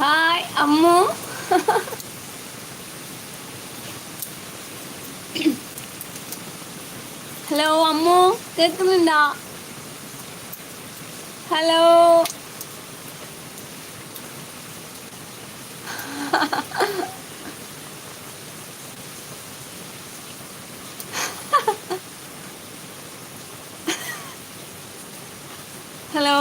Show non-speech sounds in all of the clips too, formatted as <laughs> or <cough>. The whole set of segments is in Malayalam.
ഹായ് അമ്മു. ഹലോ അമ്മു. കേൾക്കുന്നുണ്ടോ? ഹലോ. ഹലോ.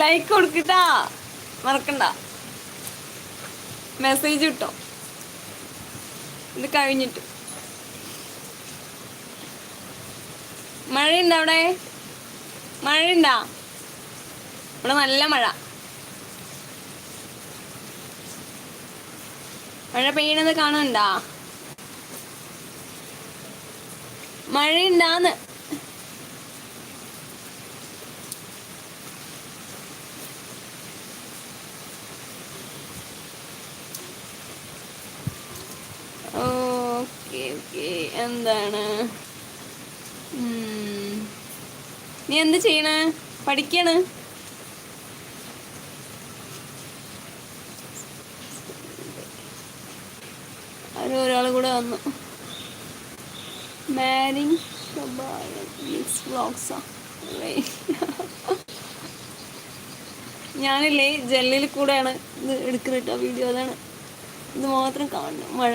ലൈക്ക് കൊടുക്കട്ടാ. മറക്കണ്ട. മെസ്സേജ് കിട്ടോ ഇത് കഴിഞ്ഞിട്ട്. മഴയുണ്ടോ അവിടെ? മഴയുണ്ടാ? ഇവിടെ നല്ല മഴ. മഴ പെയ്യണത് കാണുന്നുണ്ടാ മഴയുണ്ടാന്ന്. എന്താണ്? നീ എന്ത് ചെയ്യണ? പഠിക്കണ? ഒരാൾ കൂടെ വന്നു. മാരിങ് മിക്സ് വ്ളോഗ്സാ ഞാനില്ലേ ജെല്ലിൽ കൂടെയാണ് ഇത് എടുക്കുന്നത് വീഡിയോ അതാണ് ഇത് മാത്രം കാണണം മഴ.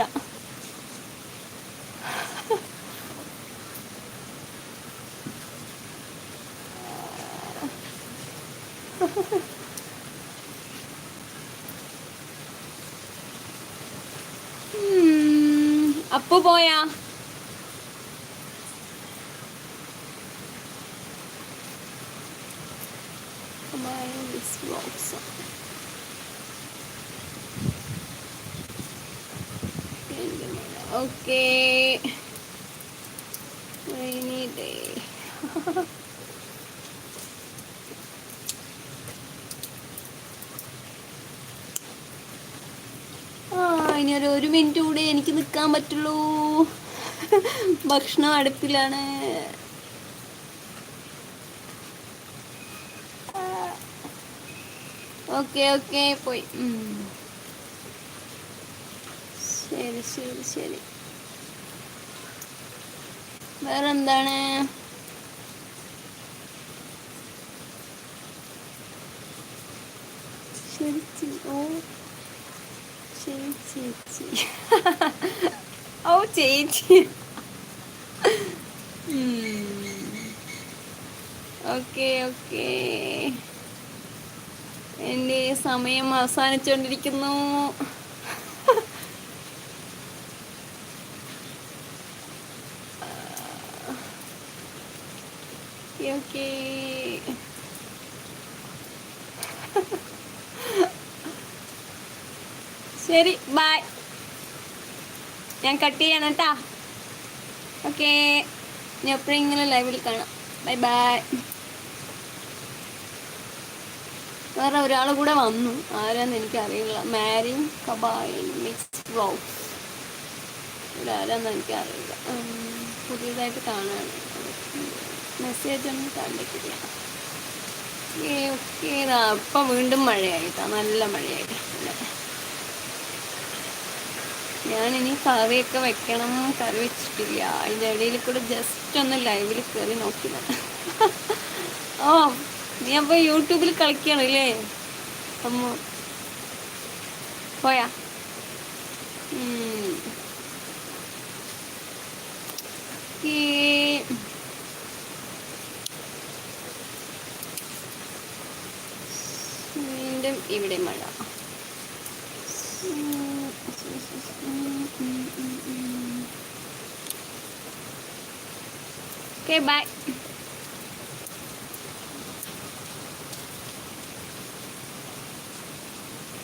അപ്പു പോയാ? ഓക്കേ rainy day ആ ഇനി ഒരു ഒരു മിനിറ്റ് കൂടെ എനിക്ക് നിൽക്കാൻ പറ്റുള്ളൂ ഭക്ഷണം അടുപ്പിലാണ് ഓക്കെ ഓക്കെ പോയി ഉം. ശരി ശരി ശരി. വേറെന്താണ്? ശരി ചേ- ഓ. ശരി <laughs> ചേച്ചി <laughs> ഓ ചേച്ചി. Okay okay. എന്റെ സമയം അവസാനിച്ചുകൊണ്ടിരിക്കുന്നു ശരി ബായ് ഞാൻ കട്ട് ചെയ്യണം കേട്ടാ ഓക്കെ ഞാൻ എപ്പോഴെങ്കിലും ലൈവിൽ കാണാം. ബൈ ബൈ വേറെ ഒരാൾ കൂടെ വന്നു. ആരാന്ന് എനിക്കറിയില്ല. മാരി കബായി മിക്സ് ബ്ലൗസ് ഇവരാരാന്ന് എനിക്കറിയില്ല. പുതിയതായിട്ട് കാണാണ്. മെസ്സേജ് ഒന്നും കണ്ടിട്ടില്ല. ഓക്കെ ഓക്കെ വീണ്ടും മഴയായിട്ടാ. നല്ല മഴയായിട്ട്. ഞാനിനി കറിയൊക്കെ വെക്കണം കറി വെച്ചിട്ടില്ല അതിന്റെ ഇടയിൽ കൂടെ ജസ്റ്റ് ഒന്ന് ലൈവിൽ കയറി നോക്കിയതാണ് ഓ നീ അപ്പൊ യൂട്യൂബിൽ കളിക്കണല്ലേ? അമ്മ. പോയാ. വീണ്ടും ഇവിടെ മഴ. Okay bye